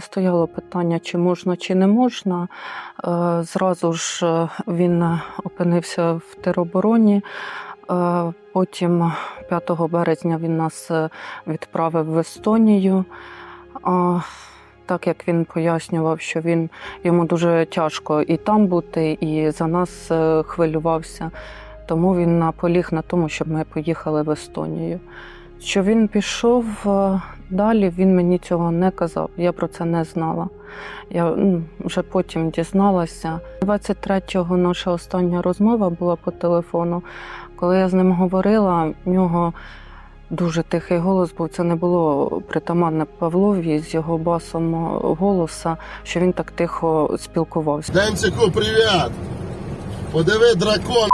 не стояло питання, чи можна, чи не можна. Е, Зразу ж е, він опинився в теробороні. Е, Потім 5 березня він нас відправив в Естонію. Так як він пояснював, що він йому дуже тяжко і там бути, і за нас хвилювався. Тому він наполіг на тому, щоб ми поїхали в Естонію. Що він пішов е, далі, він мені цього не казав. Я про це не знала. Я вже потім дізналася. 23-го наша остання розмова була по телефону. Коли я з ним говорила, в нього дуже тихий голос був. Це не було притаманне Павлові з його басом голоса, що він так тихо спілкувався. Денцику, привіт! Подиви дракон,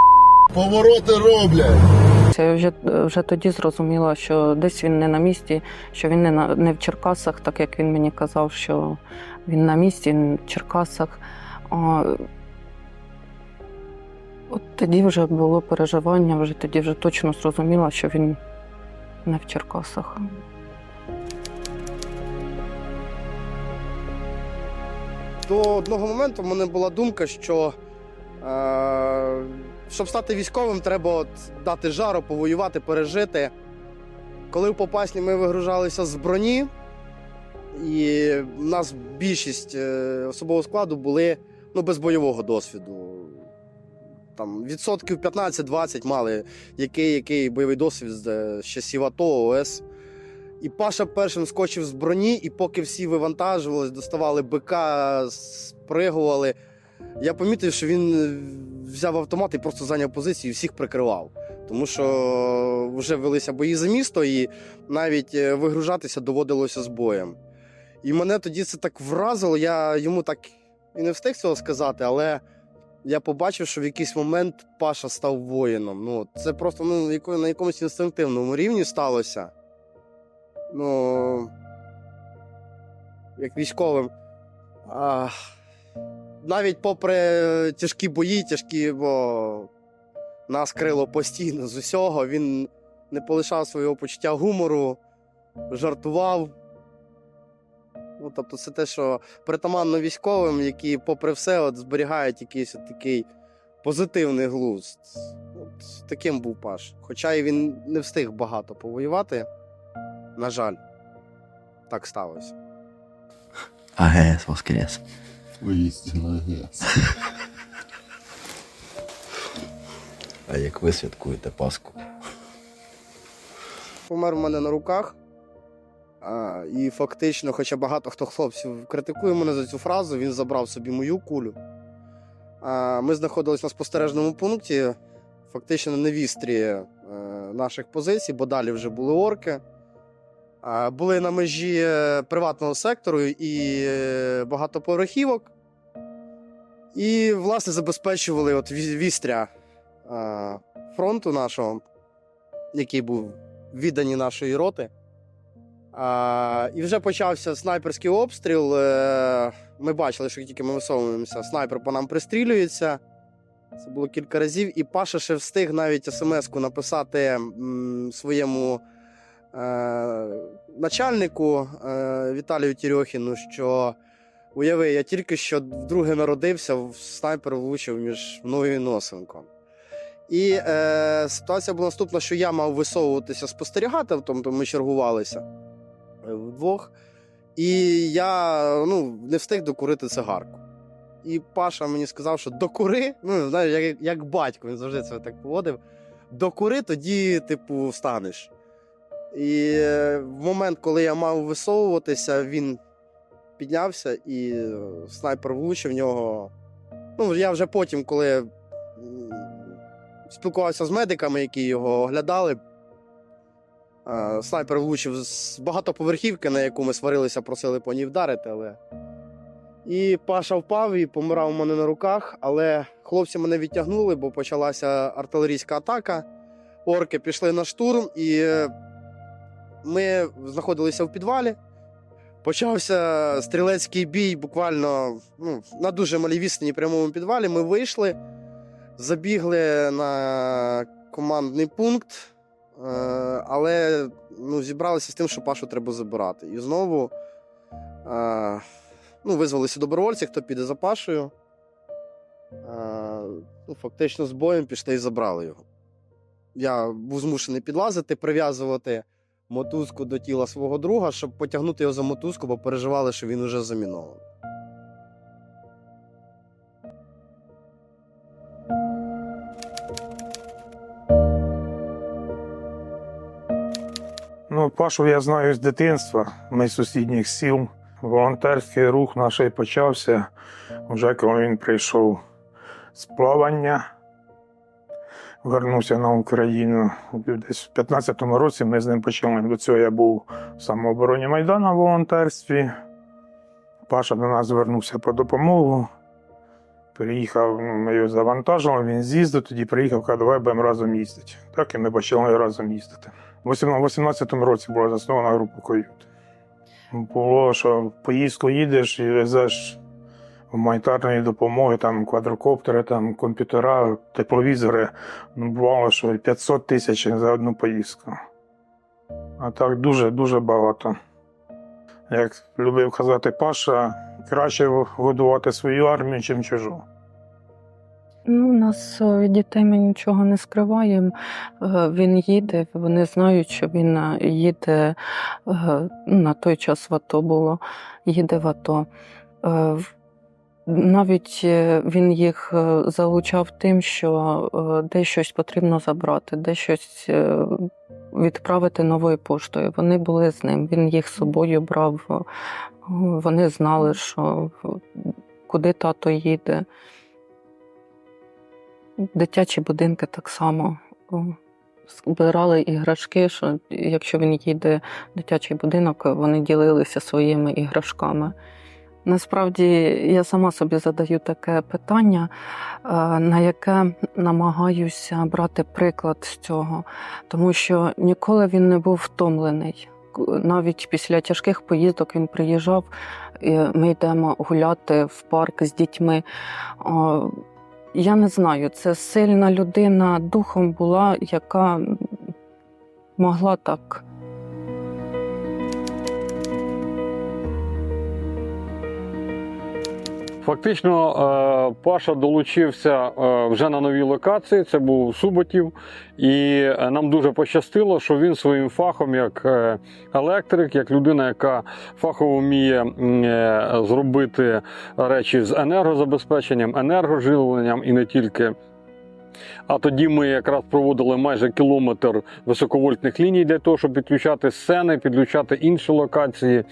повороти роблять. Я вже, вже тоді зрозуміла, що десь він не на місці, що він не, на, не в Черкасах, так як він мені казав, що він на місці, він в Черкасах. А, от тоді вже було переживання, вже тоді вже точно зрозуміла, що він не в Черкасах. До одного моменту в мене була думка, що е, щоб стати військовим, треба от дати жару, повоювати, пережити. Коли в Попасні ми вигружалися з броні, і в нас більшість е, особового складу були ну, без бойового досвіду. Там відсотків 15-20 мали який, який бойовий досвід з, е, часів АТО, ОС. І Паша першим скочив з броні, і поки всі вивантажувались, доставали БК, спригували. Я помітив, що він е, взяв автомат і просто зайняв позицію і всіх прикривав. Тому що вже велися бої за місто, і навіть е, вигружатися доводилося з боєм. І мене тоді це так вразило. Я йому так і не встиг цього сказати, але я побачив, що в якийсь момент Паша став воїном. Ну, це просто ну, на якомусь інстинктивному рівні сталося ну, як військовим. А, навіть попри тяжкі бої, тяжкі, бо нас крило постійно з усього, він не полишав свого почуття гумору, жартував. Ну, тобто, це те, що притаманно військовим, які, попри все, от, зберігають якийсь от такий позитивний глузд. От, таким був Паш. Хоча і він не встиг багато повоювати. На жаль, так сталося. АГС воскрес. Воістина, єс. А як ви святкуєте Пасху? Помер у мене на руках. А, і фактично, хоча багато хто хлопців критикує мене за цю фразу, він забрав собі мою кулю. А, ми знаходились на спостережному пункті, фактично на вістрі е, наших позицій, бо далі вже були орки. Були на межі е, приватного сектору і е, багатоповерхівок. І, власне, забезпечували от вістря фронту нашого, який був віддані нашої роти. І вже почався снайперський обстріл. Е, Ми бачили, що тільки ми висовуємося, снайпер по нам пристрілюється. Це було кілька разів. І Паша ще встиг навіть смс-ку написати своєму начальнику е, Віталію Тірьохіну, що уяви, я тільки що вдруге народився, снайпер влучив між мною і носенком. І е, ситуація була наступна, що я мав висовуватися спостерігати, тобто ми чергувалися е, вдвох. І я ну, не встиг докурити цигарку. І Паша мені сказав, що докури, ну, знаєш, як, як батько, він завжди це так поводив. Докури, тоді, типу, встанеш. І е, в момент, коли я мав висовуватися, він піднявся і е, снайпер влучив в нього. Ну, я вже потім, коли спілкувався з медиками, які його оглядали. Снайпер влучив з багатоповерхівки, на яку ми сварилися, просили по ній вдарити. Але... І Паша впав і помирав у мене на руках, але хлопці мене відтягнули, бо почалася артилерійська атака. Орки пішли на штурм, і е, ми знаходилися в підвалі. Почався стрілецький бій буквально ну, на дуже малій відстані прямому підвалі. Ми вийшли, забігли на командний пункт, е, але ну, зібралися з тим, що Пашу треба забирати. І знову Е, ну, визвалися добровольці, хто піде за Пашею. Е, ну, фактично з боєм пішли і забрали його. Я був змушений підлазити, прив'язувати мотузку до тіла свого друга, щоб потягнути його за мотузку, бо переживали, що він уже замінований. Ну, Пашу я знаю з дитинства. Ми з сусідніх сіл. Волонтерський рух наш почався вже коли він прийшов з плавання, вернувся на Україну. Десь в 15-му році ми з ним почали. До цього я був в самообороні Майдану в волонтерстві. Паша до нас звернувся по допомогу. Приїхав, ну, ми його завантажили, він з'їздив, тоді приїхав, каже, давай будемо разом їздити. Так і ми почали разом їздити. У 18-му році була заснована група Койот. Було, що в поїздку їдеш і везеш гуманітарної допомоги, там квадрокоптери, там комп'ютера, тепловізори. Ну, бувало, що 500 тисяч за одну поїздку. А так дуже-дуже багато. Як любив казати Паша, краще годувати свою армію, ніж чужу. Ну, у нас е, від дітей ми нічого не скриваємо. Е, Він їде, вони знають, що він е, їде ну, на той час в АТО було, їде в АТО. Навіть е, він їх е, залучав тим, що е, де щось потрібно забрати, де щось відправити новою поштою. Вони були з ним. Він їх з собою брав. Вони знали, що куди тато їде. Дитячі будинки так само збирали іграшки, що якщо він їде в дитячий будинок, вони ділилися своїми іграшками. Насправді я сама собі задаю таке питання, е, на яке намагаюся брати приклад з цього, тому що ніколи він не був втомлений. Навіть після тяжких поїздок він приїжджав, і ми йдемо гуляти в парк з дітьми. Я не знаю, це сильна людина духом була, яка могла так. Фактично, е, Паша долучився е, вже на новій локації. Це був Суботів, і е, нам дуже пощастило, що він своїм фахом, як електрик, як людина, яка фахово вміє зробити речі з енергозабезпеченням, енергоживленням і не тільки. А тоді ми якраз проводили майже кілометр високовольтних ліній для того, щоб підключати сцени, підключати інші локації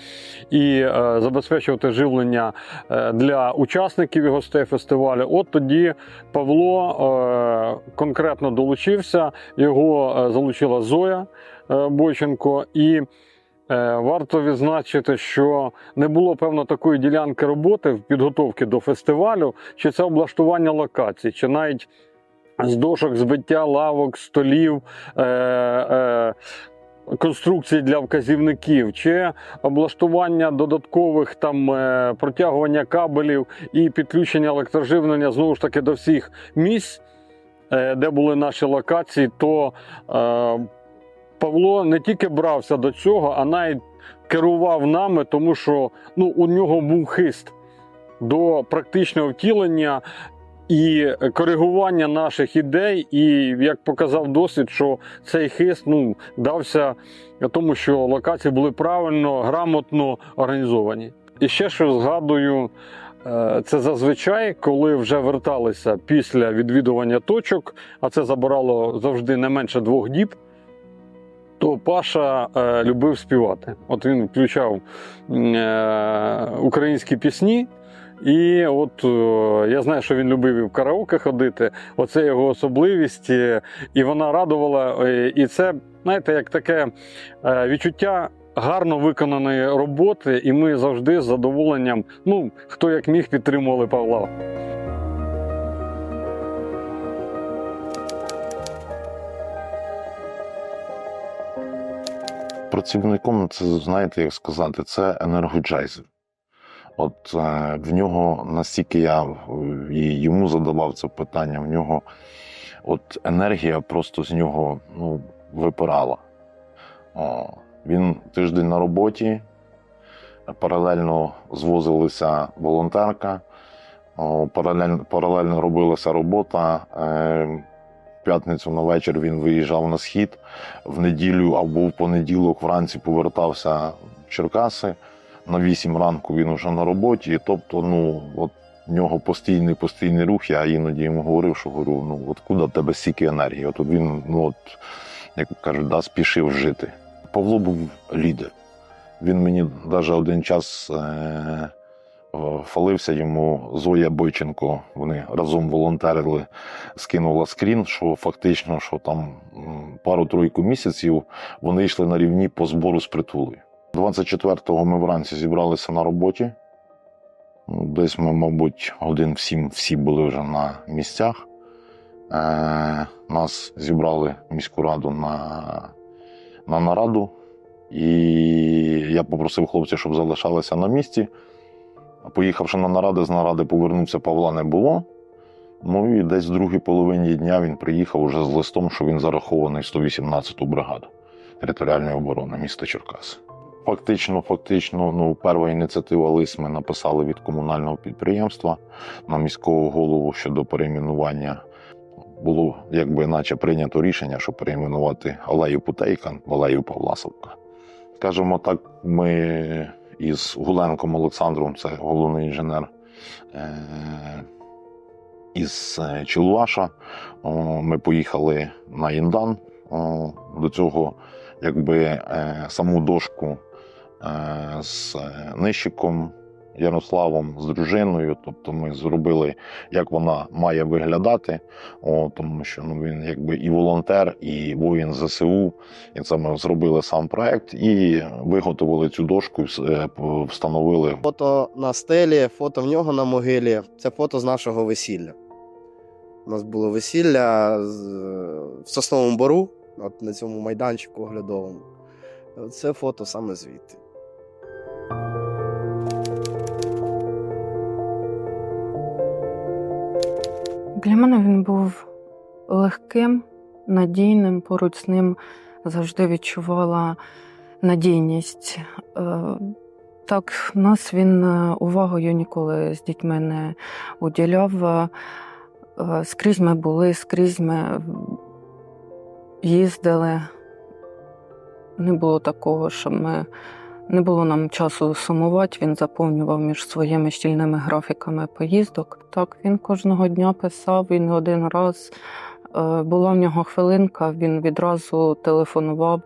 і е, забезпечувати живлення е, для учасників і гостей фестивалю. От тоді Павло е, конкретно долучився, його залучила Зоя Бойченко. І варто відзначити, що не було певно такої ділянки роботи в підготовці до фестивалю, чи це облаштування локацій, чи навіть з дошок збиття лавок, столів. Е, е, Конструкції для вказівників, чи облаштування додаткових там е, протягування кабелів і підключення електроживлення знову ж таки до всіх місць, е, де були наші локації, то е, Павло не тільки брався до цього, а навіть керував нами, тому що ну, у нього був хист до практичного втілення і коригування наших ідей. І як показав досвід, що цей хист ну, дався тому, що локації були правильно, грамотно організовані. І ще що згадую. е, Це зазвичай, коли вже верталися після відвідування точок, а це забирало завжди не менше двох діб. То Паша е, любив співати. От він включав е, українські пісні, і от е, я знаю, що він любив і в караоке ходити. Оце його особливість, е, і вона радувала. е, І це, знаєте, як таке відчуття гарно виконаної роботи, і ми завжди з задоволенням, ну хто як міг, підтримували Павла. працівником, це знаєте, як сказати, це енергоджайзер. От е, в нього настільки я е, і йому задавав це питання, в нього от енергія просто з нього ну, випирала. О, він тиждень на роботі, паралельно звозилися волонтерка, о, паралельно, паралельно робилася робота. Е, В п'ятницю на вечір він виїжджав на схід, в неділю або в понеділок вранці повертався в Черкаси. На 8 ранку він вже на роботі. Тобто, ну, от в нього постійний постійний рух. Я іноді йому говорив, що говорю, ну от куди в тебе стільки енергії? От він, ну от, як кажуть, да, спішив жити. Павло був лідер. Він мені навіть один час е, фалився йому Зоя Бойченко. Вони разом волонтерили, скинула скрін, що фактично, що там пару-тройку місяців вони йшли на рівні по збору з притулою. 24-го ми вранці зібралися на роботі. Десь ми, мабуть, годин в всі були вже на місцях. Е, нас зібрали міську раду на, на нараду. І я попросив хлопців, щоб залишалися на місці. Поїхавши на наради, з наради повернувся, Павла не було. Ну і десь в другій половині дня він приїхав уже з листом, що він зарахований 118-ту бригаду територіальної оборони міста Черкаси. Фактично, фактично, ну, перша ініціатива лист ми написали від комунального підприємства на міського голову щодо перейменування. Було якби наче прийнято рішення, щоб перейменувати алею Путейка в алею Павласовка. Скажімо так, ми із Гуленком Олександром, це головний інженер е- із е, Чилуаша, о, ми поїхали на Індан. До цього якби е, саму дошку з е, нищиком Ярославом, з дружиною. Тобто ми зробили, як вона має виглядати, О, тому що ну, він якби і волонтер, і воїн ЗСУ. І це ми зробили сам проект і виготовили цю дошку, е, встановили Фото на стелі, фото в нього на могилі. Це фото з нашого весілля. У нас було весілля в Сосновому Бору, от на цьому майданчику оглядовому. Це фото саме звідти. Для мене він був легким, надійним. Поруч з ним завжди відчувала надійність. Е, Так, нас він е, увагою ніколи з дітьми не уділяв. Е, Скрізь ми були, скрізь ми їздили. Не було такого, що ми не було нам часу сумувати. Він заповнював між своїми щільними графіками поїздок. Так, він кожного дня писав, він один раз. Е, Була в нього хвилинка, він відразу телефонував.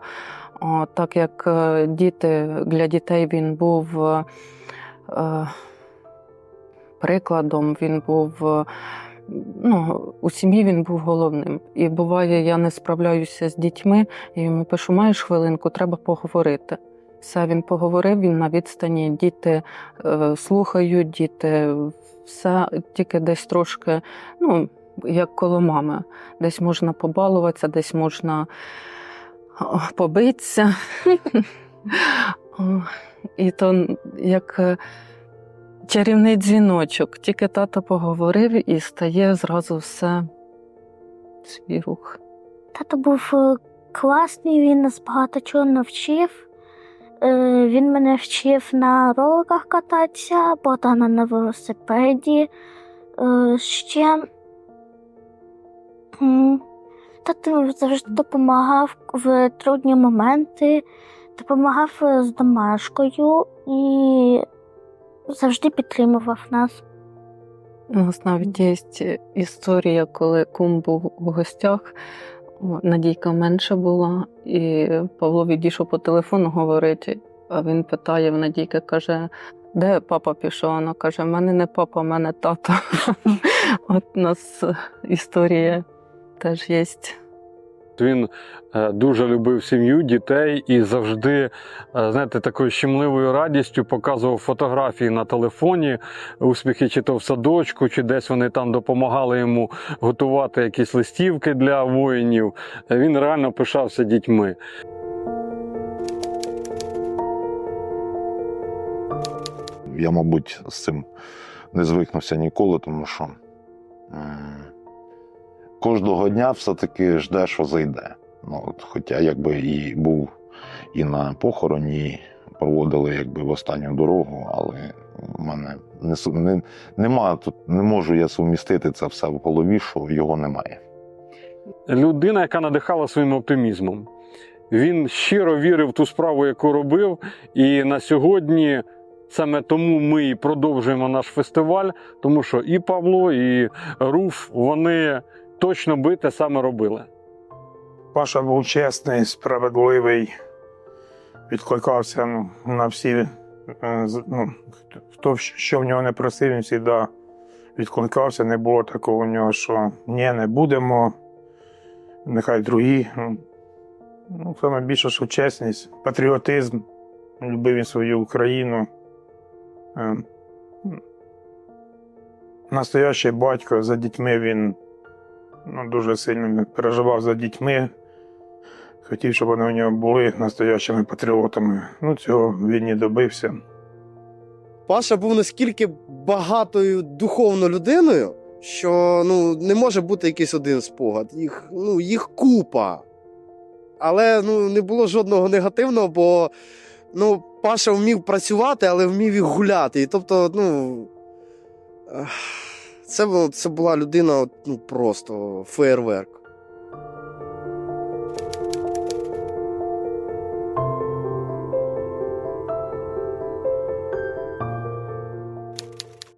Так як е, діти для дітей він був е, прикладом, він був. Ну, у сім'ї він був головним. І буває, я не справляюся з дітьми, я йому пишу, маєш хвилинку, треба поговорити. Все, він поговорив, він на відстані, діти е, слухають, діти все тільки десь трошки, ну, як коло мами. Десь можна побалуватися, десь можна побитися. І то як е, чарівний дзвіночок. Тільки тато поговорив і стає зразу все свій рух. Тато був е, класний, він нас багато чого навчив. Е, Він мене вчив на роликах кататися, Богдана на велосипеді. Е, Ще тато завжди допомагав в трудні моменти, допомагав е, з домашкою і завжди підтримував нас. У нас навіть є історія, коли кум був у гостях. Надійка менше була, і Павло відійшов по телефону говорити. а він питає в Надійки, каже, де папа пішов? Вона каже, в мене не папа, в мене тато. От у нас історія теж є. Він е, дуже любив сім'ю, дітей і завжди, е, знаєте, такою щемливою радістю показував фотографії на телефоні, успіхи чи то в садочку, чи десь вони там допомагали йому готувати якісь листівки для воїнів. Е, Він реально пишався дітьми. Я, мабуть, з цим не звикнувся ніколи, тому що кожного дня все-таки жде, що зайде. Ну, от, хоча якби і був і на похороні проводили якби в останню дорогу, але в мене не, не, нема тут, не можу я сумістити це все в голові, що його немає. людина, яка надихала своїм оптимізмом. Він щиро вірив в ту справу, яку робив. І на сьогодні саме тому ми і продовжуємо наш фестиваль, тому що і Павло, і Руф вони точно би те саме робили. Паша був чесний, справедливий, відкликався ну, на всі. е, Ну, хто що в нього не просив, він завжди відкликався. Не було такого в нього, що ні, не будемо, нехай другі. Ну, Ну, саме більше, що чесність, патріотизм, любив він свою Україну. Е, Настоящий батько за дітьми він ну, дуже сильно переживав за дітьми. Хотів, щоб вони у нього були настоящими патріотами. Ну, цього він і добився. Паша був наскільки багатою духовно людиною, що ну, не може бути якийсь один спогад. Їх, ну, їх купа. Але ну, не було жодного негативного, бо ну, Паша вмів працювати, але вмів і гуляти. І тобто, ну. Це, було- це була людина ну, просто феєрверк.